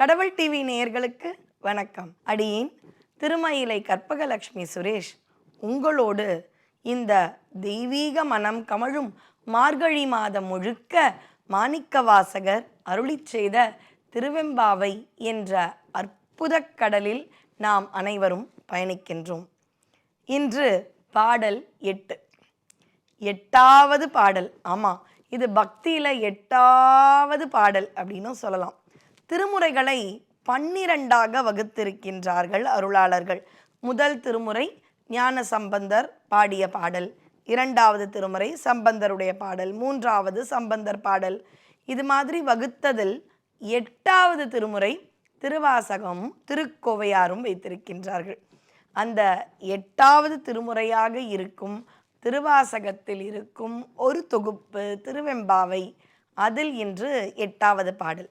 கடவுள் டிவி நேயர்களுக்கு வணக்கம். அடியேன் திருமயிலை கற்பகலட்சுமி சுரேஷ். உங்களோடு இந்த தெய்வீக மனம் கமழும் மார்கழி மாதம் முழுக்க மாணிக்க வாசகர் அருளிச் செய்த திருவெம்பாவை என்ற அற்புதக் கடலில் நாம் அனைவரும் பயணிக்கின்றோம். இன்று பாடல் எட்டு. எட்டாவது பாடல். ஆமாம் இது பக்தியில் எட்டாவது பாடல் அப்படின்னும் சொல்லலாம். திருமுறைகளை பன்னிரண்டாக வகுத்திருக்கின்றார்கள் அருளாளர்கள். முதல் திருமுறை ஞான சம்பந்தர் பாடிய பாடல் இரண்டாவது திருமுறை சம்பந்தருடைய பாடல் மூன்றாவது சம்பந்தர் பாடல். இது மாதிரி வகுத்ததில் எட்டாவது திருமுறை திருவாசகமும் திருக்கோவையாரும் வைத்திருக்கின்றார்கள். அந்த எட்டாவது திருமுறையாக இருக்கும் திருவாசகத்தில் இருக்கும் ஒரு தொகுப்பு திருவெம்பாவை அதில் இன்று எட்டாவது பாடல்.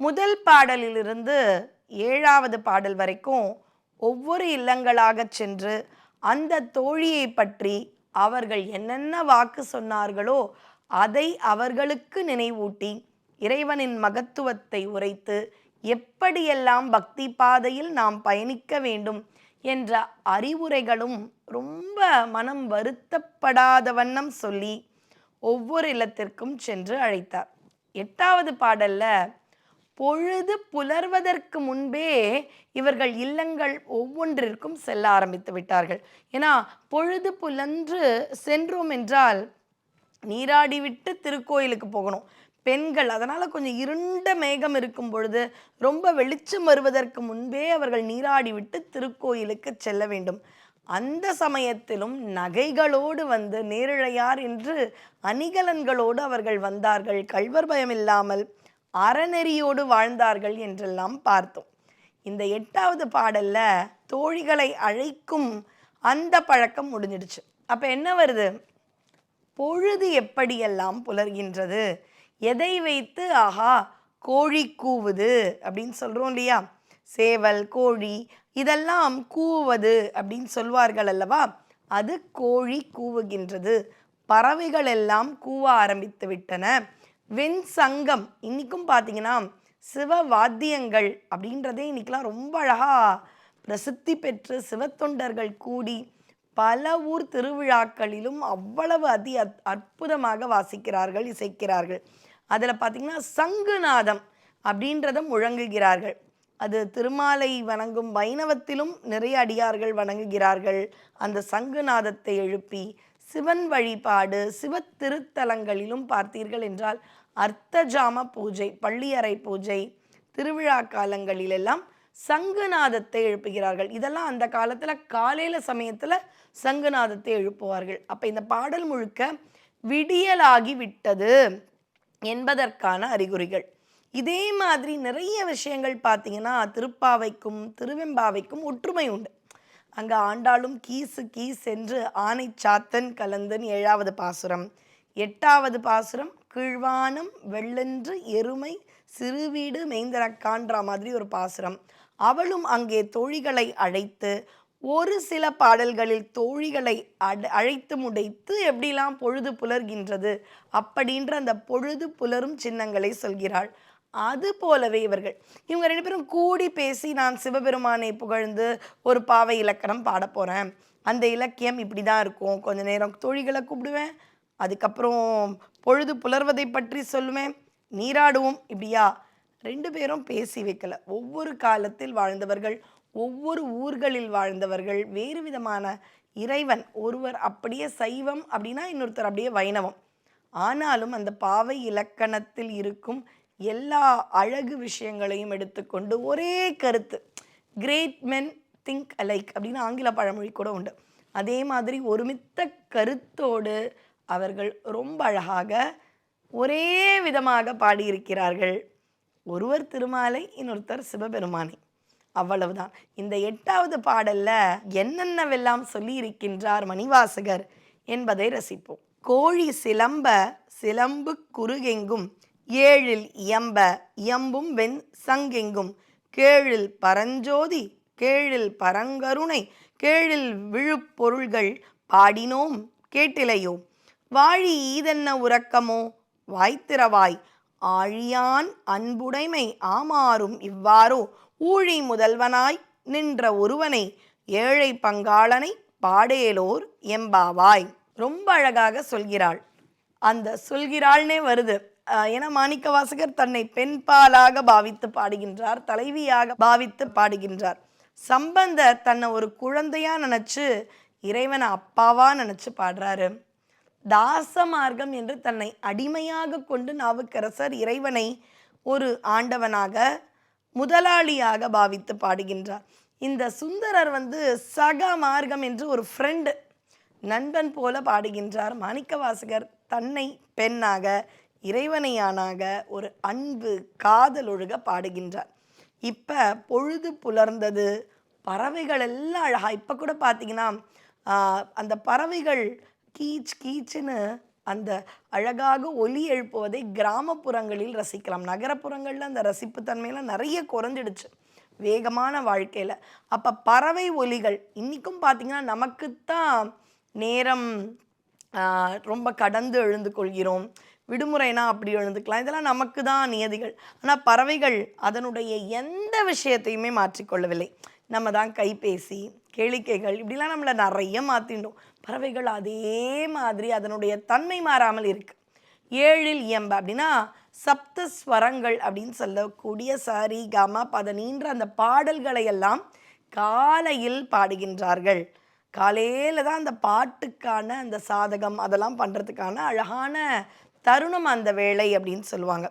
முதல் பாடலிலிருந்து ஏழாவது பாடல் வரைக்கும் ஒவ்வொரு இல்லங்களாக சென்று அந்த தோழியை பற்றி அவர்கள் என்னென்ன வாக்கு சொன்னார்களோ அதை அவர்களுக்கு நினைவூட்டி இறைவனின் மகத்துவத்தை உரைத்து எப்படியெல்லாம் பக்தி பாதையில் நாம் பயணிக்க வேண்டும் என்ற அறிவுரைகளும் ரொம்ப மனம் வருத்தப்படாத வண்ணம் சொல்லி ஒவ்வொரு இல்லத்திற்கும் சென்று அழைத்தார். எட்டாவது பாடல்ல பொழுது புலர்வதற்கு முன்பே இவர்கள் இல்லங்கள் ஒவ்வொன்றிற்கும் செல்ல ஆரம்பித்து விட்டார்கள். ஏன்னா பொழுது புலன்று சென்றோம் என்றால் நீராடி விட்டு திருக்கோயிலுக்கு போகணும். பெண்கள் அதனால் கொஞ்சம் இருண்ட மேகம் இருக்கும் பொழுது ரொம்ப வெளிச்சம் வருவதற்கு முன்பே அவர்கள் நீராடி விட்டு திருக்கோயிலுக்கு செல்ல வேண்டும். அந்த சமயத்திலும் நகைகளோடு வந்து நேரிழையார் என்று அணிகலன்களோடு அவர்கள் வந்தார்கள். கள்வர் பயம் இல்லாமல் அறநெறியோடு வாழ்ந்தார்கள் என்றெல்லாம் பார்த்தோம். இந்த எட்டாவது பாடல்ல தோழிகளை அழைக்கும் அந்த பழக்கம் முடிஞ்சிடுச்சு. அப்போ என்ன வருது? பொழுது எப்படியெல்லாம் புலர்கின்றது? எதை வைத்து ஆஹா கோழி கூவுது அப்படின்னு சொல்கிறோம் இல்லையா? சேவல் கோழி இதெல்லாம் கூவுவது அப்படின்னு சொல்வார்கள் அல்லவா? அது கோழி கூவுகின்றது. பறவைகள் எல்லாம் கூவ ஆரம்பித்து விட்டன. வெண் சங்கம் இன்னைக்கும் பார்த்தீங்கன்னா சிவ வாத்தியங்கள் அப்படின்றதே இன்னைக்கெலாம் ரொம்ப அழகாக பிரசித்தி பெற்று சிவத்தொண்டர்கள் கூடி பல ஊர் திருவிழாக்களிலும் அவ்வளவு அதி அற்- அற்புதமாக வாசிக்கிறார்கள் இசைக்கிறார்கள். அதில் பார்த்தீங்கன்னா சங்குநாதம் அப்படின்றத முழங்குகிறார்கள். அது திருமாலை வணங்கும் வைணவத்திலும் நிறைய அடியார்கள் வணங்குகிறார்கள். அந்த சங்குநாதத்தை எழுப்பி சிவன் வழிபாடு சிவ திருத்தலங்களிலும் பார்த்தீர்கள் என்றால் அர்த்தஜாம பூஜை பள்ளியறை பூஜை திருவிழா காலங்களிலெல்லாம் சங்குநாதத்தை எழுப்புகிறார்கள். இதெல்லாம் அந்த காலத்தில் காலையில் சமயத்தில் சங்குநாதத்தை எழுப்புவார்கள். அப்போ இந்த பாடல் முழுக்க விடியலாகி விட்டது என்பதற்கான அறிகுறிகள். இதே மாதிரி நிறைய விஷயங்கள் பார்த்தீங்கன்னா திருப்பாவைக்கும் திருவெம்பாவைக்கும் ஒற்றுமை உண்டு. அங்கே ஆண்டாளும் கீசு கீஸ் என்று ஆனை சாத்தன் கலந்தன் ஏழாவது பாசுரம் எட்டாவது பாசுரம் கீழ்வானம் வெள்ளென்று எருமை சிறுவீடு மெய்ந்தரக்கான்ற மாதிரி ஒரு பாசுரம். அவளும் அங்கே தோழிகளை அழைத்து ஒரு சில பாடல்களில் தோழிகளை அட அழைத்து முடைத்து எப்படிலாம் பொழுது புலர்கின்றது அப்படின்ற அந்த பொழுது புலரும் சின்னங்களை சொல்கிறாள். அது போலவே இவர்கள். இவங்க ரெண்டு பேரும் கூடி பேசி நான் சிவபெருமானை புகழ்ந்து ஒரு பாவை இலக்கணம் பாட போகிறேன் அந்த இலக்கியம் இப்படி தான் இருக்கும். கொஞ்ச நேரம் தோழிகளை கூப்பிடுவேன். அதுக்கப்புறம் பொழுது புலர்வதை பற்றி சொல்லுவேன் நீராடுவோம் இப்படியா? ரெண்டு பேரும் பேசி வைக்கல. ஒவ்வொரு காலத்தில் வாழ்ந்தவர்கள் ஒவ்வொரு ஊர்களில் வாழ்ந்தவர்கள் வேறு விதமான இறைவன். ஒருவர் அப்படியே சைவம் அப்படின்னா இன்னொருத்தர் அப்படியே வைணவம். ஆனாலும் அந்த பாவை இலக்கணத்தில் இருக்கும் எல்லா அழகு விஷயங்களையும் எடுத்துக்கொண்டு ஒரே கருத்து. கிரேட் மென் திங்க் அலைக் அப்படின்னு ஆங்கில பழமொழி கூட உண்டு. அதே மாதிரி ஒருமித்த கருத்தோடு அவர்கள் ரொம்ப அழகாக ஒரே விதமாக பாடியிருக்கிறார்கள். ஒருவர் திருமாலை இன்னொருத்தர் சிவபெருமானை. அவ்வளவுதான். இந்த எட்டாவது பாடல்ல என்னென்னவெல்லாம் சொல்லி இருக்கின்றார் மணிவாசகர் என்பதை ரசிப்போம். கோழி சிலம்ப சிலம்பு குறுகெங்கும் ஏழில் இயம்ப இயம்பும் வெண் சங்கெங்கும் கேழில் பரஞ்சோதி கேழில் பரங்கருணை கேழில் விழுப்பொருள்கள் பாடினோம் கேட்டிலையோம். வாழி ஈதென்ன உறக்கமோ? வாய்த்திரவாய் ஆழியான் அன்புடைமை ஆமாறும் இவ்வாறோ? ஊழி முதல்வனாய் நின்ற ஒருவனை ஏழை பங்காளனை பாடேலோர் எம்பாவாய். ரொம்ப அழகாக சொல்கிறாள். அந்த சொல்கிறாள்னே வருது. என மாணிக்க வாசகர் தன்னை பெண்பாலாக பாவித்து பாடுகின்றார் தலைவியாக பாவித்து பாடுகின்றார். சம்பந்தர் தன்னை ஒரு குழந்தையா நினைச்சு இறைவனை அப்பாவா நினைச்சு பாடுறாரு. தாச மார்க்கம் என்று தன்னை அடிமையாக கொண்டு நாவுக்கரசர் இறைவனை ஒரு ஆண்டவனாக முதலாளியாக பாவித்து பாடுகின்றார். இந்த சுந்தரர் வந்து சக மார்க்கம் என்று ஒரு ஃப்ரெண்டு நண்பன் போல பாடுகின்றார். மாணிக்கவாசகர் தன்னை பெண்ணாக இறைவனையானாக ஒரு அன்பு காதல் ஒழுக பாடுகின்றார். இப்போ பொழுது புலர்ந்தது பறவைகள் எல்லாம் அழகாக இப்போ கூட பார்த்தீங்கன்னா அந்த பறவைகள் கீச் கீச்சுன்னு அந்த அழகாக ஒலி எழுப்புவதை கிராமப்புறங்களில் ரசிக்கலாம். நகரப்புறங்களில் அந்த ரசிப்பு தன்மையெல்லாம் நிறைய குறைஞ்சிடுச்சு. வேகமான வாழ்க்கையில். அப்போ பறவை ஒலிகள் இன்றைக்கும் பார்த்தீங்கன்னா நமக்குத்தான் நேரம் ரொம்ப கடந்து எழுந்து கொள்கிறோம். விடுமுறைனா அப்படி எழுந்துக்கலாம். இதெல்லாம் நமக்கு தான் நியதிகள். ஆனால் பறவைகள் அதனுடைய எந்த விஷயத்தையுமே மாற்றிக்கொள்ளவில்லை. நம்ம தான் கைபேசி கேளிக்கைகள் இப்படிலாம் நம்மளை நிறைய மாற்றிட்டோம் பறவைகள் அதே மாதிரி அதனுடைய தன்மை மாறாமல் இருக்கு. ஏழில் இயம்ப அப்படின்னா சப்த ஸ்வரங்கள் அப்படின்னு சொல்லக்கூடிய சரி கம பதனின்ற அந்த பாடல்களை எல்லாம் காலையில் பாடுகின்றார்கள். காலையில் தான் அந்த பாட்டுக்கான அந்த சாதகம் அதெல்லாம் பண்ணுறதுக்கான அழகான தருணம் அந்த வேலை அப்படின்னு சொல்லுவாங்க.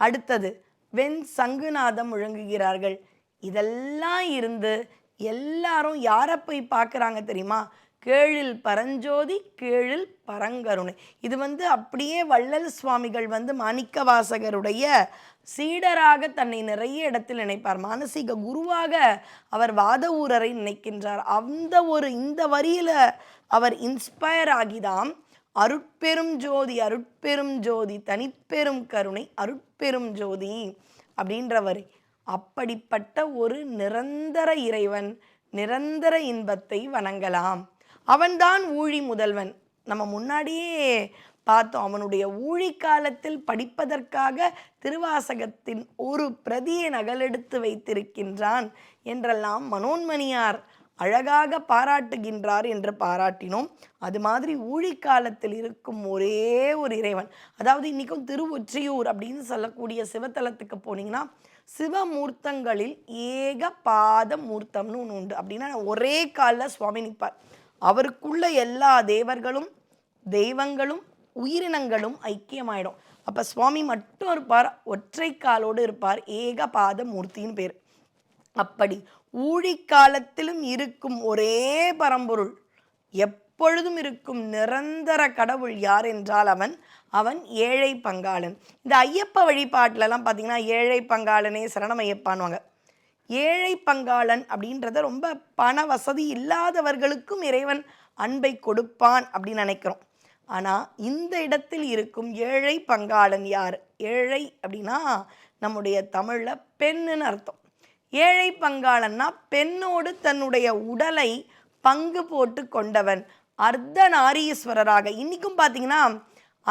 அடுத்தது வெண் சங்குநாதம் முழங்குகிறார்கள். இதெல்லாம் இருந்து எல்லாரும் யாரை போய் பார்க்குறாங்க தெரியுமா? கேழில் பரஞ்சோதி கேழில் பரங்கருணை. இது வந்து அப்படியே வள்ளல் சுவாமிகள் வந்து மாணிக்கவாசகருடைய சீடராக தன்னை நிறைய இடத்தில் நினைப்பார். மானசீக குருவாக அவர் வாத ஊரரை நினைக்கின்றார். அந்த ஒரு இந்த வரியில் அவர் இன்ஸ்பயர் ஆகிதாம். அருட்பெரும் ஜோதி அருட்பெரும் ஜோதி தனிப்பெரும் கருணை அருட்பெரும் ஜோதி அப்படின்ற வரி அப்படிப்பட்ட ஒரு நிரந்தர இறைவன் நிரந்தர இன்பத்தை வணங்கலாம். அவன்தான் ஊழி முதல்வன். நம்ம முன்னாடியே பார்த்தோம் அவனுடைய ஊழி காலத்தில் படிப்பதற்காக திருவாசகத்தின் ஒரு பிரதியை நகலெடுத்து வைத்திருக்கின்றான் என்றெல்லாம் மனோன்மணியார் அழகாக பாராட்டுகின்றார் என்று பாராட்டினோம். அது மாதிரி ஊழிக்காலத்தில் இருக்கும் ஒரே ஒரு இறைவன். அதாவது இன்னைக்கும் திருவொற்றியூர் அப்படின்னு சொல்லக்கூடிய சிவத்தலத்துக்கு போனீங்கன்னா சிவமூர்த்தங்களில் ஏக பாத மூர்த்தம்னு ஒன்று உண்டு. அப்படின்னா ஒரே காலில் சுவாமி நிற்பார் அவருக்குள்ள எல்லா தேவர்களும் தெய்வங்களும் உயிரினங்களும் ஐக்கியமாயிடும். அப்போ சுவாமி மட்டும் இருப்பார் ஒற்றை காலோடு இருப்பார் ஏக பாத மூர்த்தின்னு பேர். அப்படி ஊழிக்காலத்திலும் இருக்கும் ஒரே பரம்பொருள் எப்பொழுதும் இருக்கும் நிரந்தர கடவுள் யார் என்றால் அவன் அவன் ஏழை பங்காளன். இந்த ஐயப்ப வழிபாட்டிலலாம் பார்த்தீங்கன்னா ஏழை பங்காளனே சரணம் ஐயப்பான்வாங்க ஏழை பங்காளன் அப்படின்றத ரொம்ப பண வசதி இல்லாதவர்களுக்கும் இறைவன் அன்பை கொடுப்பான் அப்படின்னு நினைக்கிறோம். ஆனால் இந்த இடத்தில் இருக்கும் ஏழை பங்காளன் யார்? ஏழை அப்படின்னா நம்முடைய தமிழில் பெண்ணுன்னு அர்த்தம். ஏழை பங்காளன்னா பெண்ணோடு தன்னுடைய உடலை பங்கு போட்டு கொண்டவன் அர்த்தநாரீஸ்வரராக. இன்றைக்கும் பார்த்தீங்கன்னா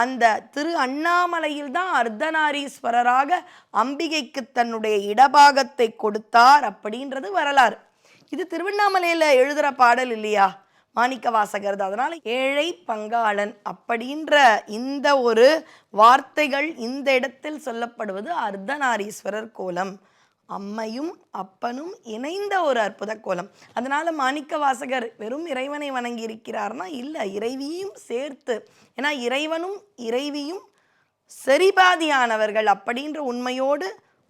அந்த திரு அண்ணாமலையில் தான் அர்த்தநாரீஸ்வரராக அம்பிகைக்கு தன்னுடைய இடபாகத்தை கொடுத்தார் அப்படின்றது வரலாறு. இது திருவண்ணாமலையில் எழுதுகிற பாடல் இல்லையா? மாணிக்க வாசகர் தான். ஏழை பங்காளன் அப்படின்ற இந்த ஒரு வார்த்தைகள் இந்த இடத்தில் சொல்லப்படுவது அர்த்தநாரீஸ்வரர் கோலம். அம்மையும் அப்பனும் இணைந்த ஒரு அற்புத கோலம். அதனால மாணிக்க வாசகர் வெறும் இறைவனை வணங்கி இருக்கிறார்னா இல்லை இறைவியும் சேர்த்து. ஏன்னா இறைவனும் இறைவியும் சரிபாதியானவர்கள் அப்படின்ற உண்மையோடு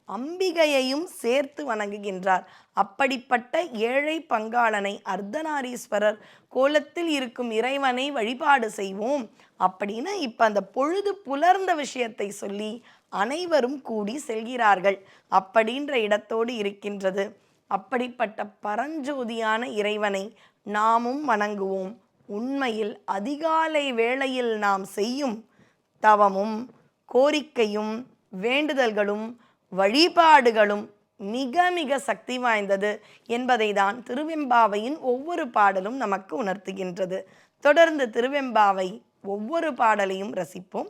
அம்பிகையையும் சேர்த்து வணங்குகின்றார். அப்படிப்பட்ட ஏழை பங்காளனை அர்த்தநாரீஸ்வரர் கோலத்தில் இருக்கும் இறைவனை வழிபாடு செய்வோம் அப்படின்னு இப்போ அந்த பொழுது புலர்ந்த விஷயத்தை சொல்லி அனைவரும் கூடி செல்கிறார்கள். அப்படின்ற இடத்தோடு இருக்கின்றது. அப்படிப்பட்ட பரஞ்சோதியான இறைவனை நாமும் வணங்குவோம். உண்மையில் அதிகாலை வேளையில் நாம் செய்யும் தவமும் கோரிக்கையும் வேண்டுதல்களும் வழிபாடுகளும் மிக மிக சக்தி வாய்ந்தது என்பதை தான் திருவெம்பாவையின் ஒவ்வொரு பாடலும் நமக்கு உணர்த்துகின்றது. தொடர்ந்து திருவெம்பாவை ஒவ்வொரு பாடலையும் ரசிப்போம்.